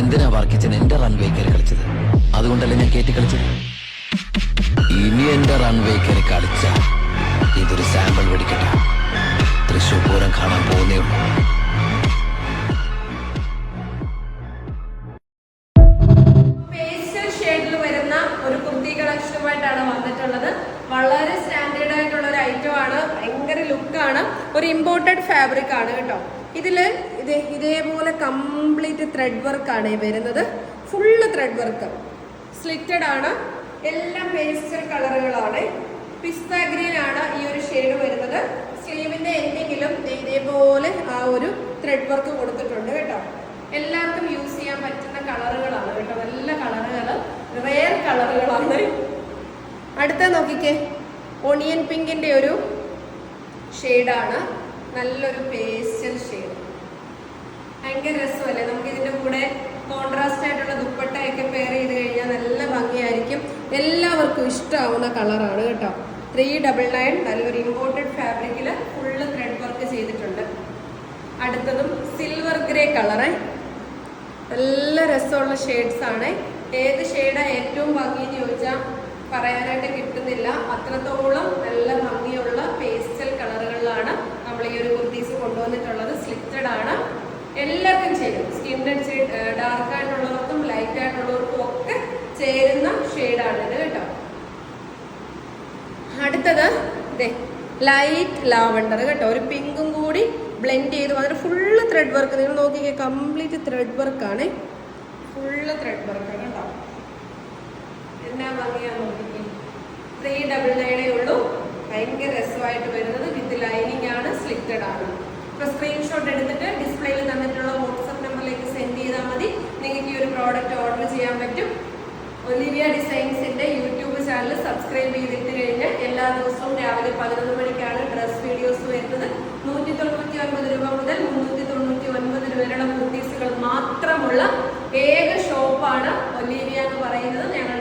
എന്തിനാ വർക്കിച്ചൻ എന്റെ റൺവേ കയറി കളിച്ചത്. അതുകൊണ്ടല്ലേ ഞാൻ കയറ്റി കളിച്ചത്? ഇനി എന്റെ റൺവേ കയറി കളിച്ച ഇതൊരു സാമ്പിൾ വെടിക്കട്ടെ തൃശൂർ പൂരം കാണാൻ പോകുന്നേ ഉള്ളൂ. വരുന്ന ഒരു കുർത്തി കളക്ഷനുമായിട്ടാണ് വന്നിട്ടുള്ളത്. വളരെ സ്റ്റാൻഡേർഡ് ആയിട്ടുള്ള ഒരു ഐറ്റം ആണ്. ഭയങ്കര ലുക്കാണ് ഒരു ഇമ്പോർട്ടഡ് ഫാബ്രിക് ആണ് കേട്ടോ. ഇതിൽ ഇത് ഇതേപോലെ കംപ്ലീറ്റ് ത്രെഡ് വർക്ക് ആണ് ഈ വരുന്നത്. ഫുള്ള് ത്രെഡ് വർക്ക് സ്ലിറ്റഡ് ആണ്. എല്ലാം പേസ്റ്റൽ കളറുകളാണ്. പിസ്ത ഗ്രീൻ ആണ് ഈ ഒരു ഷെയ്ഡ് വരുന്നത്. സ്ലീവിന്റെ എന്തെങ്കിലും ഇതേപോലെ ആ ഒരു ത്രെഡ് വർക്ക് കൊടുത്തിട്ടുണ്ട് കേട്ടോ. എല്ലാവർക്കും യൂസ് ചെയ്യാൻ പറ്റുന്ന കളറുകളാണ് കേട്ടോ. നല്ല കളറുകൾ റെയർ കളറുകളാണ്. അടുത്ത നോക്കിക്കേ. ഒണിയൻ പിങ്കിന്റെ ഒരു ഷെയ്ഡാണ്. നല്ലൊരു പേസ്റ്റൽ ഷെയ്ഡ്. ഭയങ്കര രസമല്ലേ? നമുക്ക് ഇതിന്റെ കൂടെ കോൺട്രാസ്റ്റ് ആയിട്ടുള്ള ദുപ്പട്ടയൊക്കെ പെയർ ചെയ്ത് കഴിഞ്ഞാൽ നല്ല ഭംഗിയായിരിക്കും. എല്ലാവർക്കും ഇഷ്ടമാവുന്ന കളറാണ് കേട്ടോ. ത്രീ ഡബിൾ നയൻ നല്ലൊരു ഇമ്പോർട്ടഡ് ഫാബ്രിക്കിൽ ഫുള്ള് ത്രെഡ് വർക്ക് ചെയ്തിട്ടുണ്ട്. അടുത്തതും സിൽവർ ഗ്രേ കളറ് നല്ല രസമുള്ള ഷെയ്ഡ്സ് ആണ്. ഏത് ഷെയ്ഡാണ് ഏറ്റവും ഭംഗി എന്ന് ചോദിച്ചാൽ പറയാനായിട്ട് കിട്ടുന്നില്ല. അത്രത്തോളം നല്ല ഭംഗിയുള്ള പേസ്റ്റൽ കളറുകളിലാണ് നമ്മൾ ഈ ഒരു കുർത്തീസ് കൊണ്ടുവന്നിട്ടുള്ളത് സ്ലിറ്റഡ് ആണ്. എല്ലാവർക്കും ചെയ്യും സ്കിൻ ഡാർക്ക് ആയിട്ടുള്ളവർക്കും ലൈറ്റ് ആയിട്ടുള്ളവർക്കും ഒക്കെ ചേരുന്ന ഷെയ്ഡാണിത് കേട്ടോ. അടുത്തത് ലൈറ്റ് ലാവണ്ടർ കേട്ടോ. ഒരു പിങ്കും കൂടി ബ്ലെൻഡ് ചെയ്ത്. വന്നിട്ട് ഫുള്ള് ത്രെഡ് വർക്ക് നിങ്ങൾ നോക്കിക്കേ കംപ്ലീറ്റ് ത്രെഡ് വർക്കാണ് ഫുള്ള് ത്രെഡ് വർക്ക് കേട്ടോ. എന്നാ ഭംഗിയാ നോക്കിക്കേ. ത്രീ ഡബിൾ നയനേ ഉള്ളൂ. ഭയങ്കര രസമായിട്ട് വരുന്നത്. വിത്ത് ലൈനിങ് ആണ് സ്ലിറ്റഡ് ആണ്. സ്ക്രീൻഷോട്ട് എടുത്തിട്ട് ഡിസ്പ്ലേയിൽ തന്നിട്ടുള്ള വാട്സപ്പ് നമ്പറിലേക്ക് സെൻഡ് ചെയ്താൽ മതി. നിങ്ങൾക്ക് ഈ ഒരു പ്രോഡക്റ്റ് ഓർഡർ ചെയ്യാൻ പറ്റും. ഒലിവിയ ഡിസൈൻസിന്റെ യൂട്യൂബ് ചാനൽ സബ്സ്ക്രൈബ് ചെയ്തിട്ട് കഴിഞ്ഞ് എല്ലാ ദിവസവും രാവിലെ പതിനൊന്ന് മണിക്കാണ് ഡ്രസ് വീഡിയോസ് വരുന്നത്. നൂറ്റി തൊണ്ണൂറ്റി ഒൻപത് രൂപ മുതൽ മുന്നൂറ്റി തൊണ്ണൂറ്റി ഒൻപത് രൂപയുടെ കുർത്തീസുകൾ മാത്രമുള്ള ഏക ഷോപ്പാണ് ഒലീവിയ എന്ന് പറയുന്നത്. ഞങ്ങളുടെ